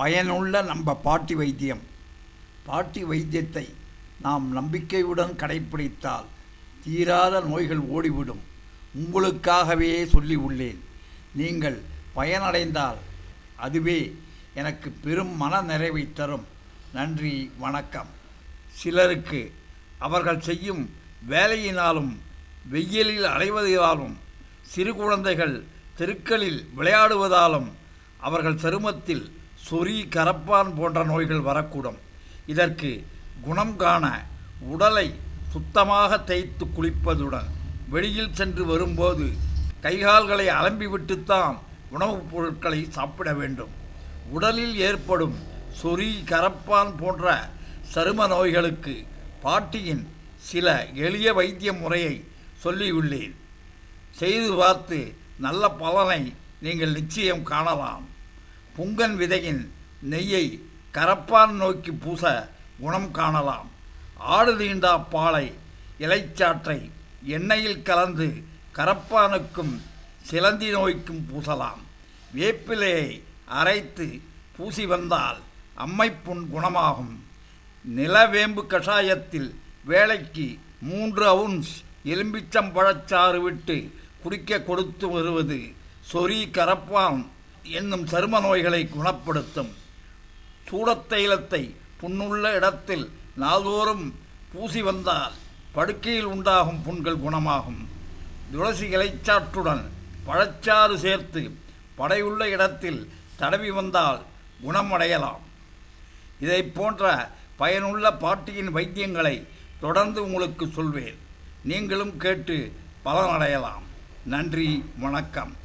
பயனுள்ள நம்ம பாட்டி வைத்தியம். பாட்டி வைத்தியத்தை நாம் நம்பிக்கையுடன் கடைப்பிடித்தால் தீராத நோய்கள் ஓடிவிடும். உங்களுக்காகவே சொல்லி உள்ளேன். நீங்கள் பயனடைந்தால் அதுவே எனக்கு பெரும் மன நிறைவை தரும். நன்றி வணக்கம். சிலருக்கு அவர்கள் செய்யும் வேலையினாலும் வெயிலில் அலைவதாலும் சிறு குழந்தைகள் தெருக்களில் விளையாடுவதாலும் அவர்கள் சருமத்தில் சொறி கரப்பான் போன்ற நோய்கள் வரக்கூடும். இதற்கு குணம் காண உடலை சுத்தமாக தேய்த்து குளிப்பதுடன் வெளியில் சென்று வரும்போது கைகால்களை அலம்பிவிட்டுத்தான் உணவுப் பொருட்களை சாப்பிட வேண்டும். உடலில் ஏற்படும் சொறி கரப்பான் போன்ற சரும நோய்களுக்கு பாட்டியின் சில எளிய வைத்திய முறையை சொல்லியுள்ளேன். செய்து பார்த்து நல்ல பலனை நீங்கள் நிச்சயம் காணலாம். புங்கன் விதையின் நெய்யை கரப்பான் நோக்கி பூச குணம் காணலாம். ஆடு தீண்டா பாலை இலைச்சாற்றை எண்ணெயில் கலந்து கரப்பானுக்கும் சிலந்தி நோய்க்கும் பூசலாம். வேப்பிலையை அரைத்து பூசி வந்தால் அம்மைப்புண் குணமாகும். நிலவேம்பு கஷாயத்தில் வேலைக்கு மூன்று அவுன்ஸ் எலும்பிச்சம்பழச்சாறு விட்டு குடிக்க கொடுத்து வருவது சொறி கரப்பான் என்னும் சரும நோய்களை குணப்படுத்தும். சூடத்தைலத்தை புண்ணுள்ள இடத்தில் நாள்தோறும் பூசி வந்தால் படுக்கையில் உண்டாகும் புண்கள் குணமாகும். துளசி இலைச்சாற்றுடன் பழச்சாறு சேர்த்து படையுள்ள இடத்தில் தடவி வந்தால் குணமடையலாம். இதை போன்ற பயனுள்ள பாட்டியின் வைத்தியங்களை தொடர்ந்து உங்களுக்கு சொல்வேன். நீங்களும் கேட்டு பலனடையலாம். நன்றி வணக்கம்.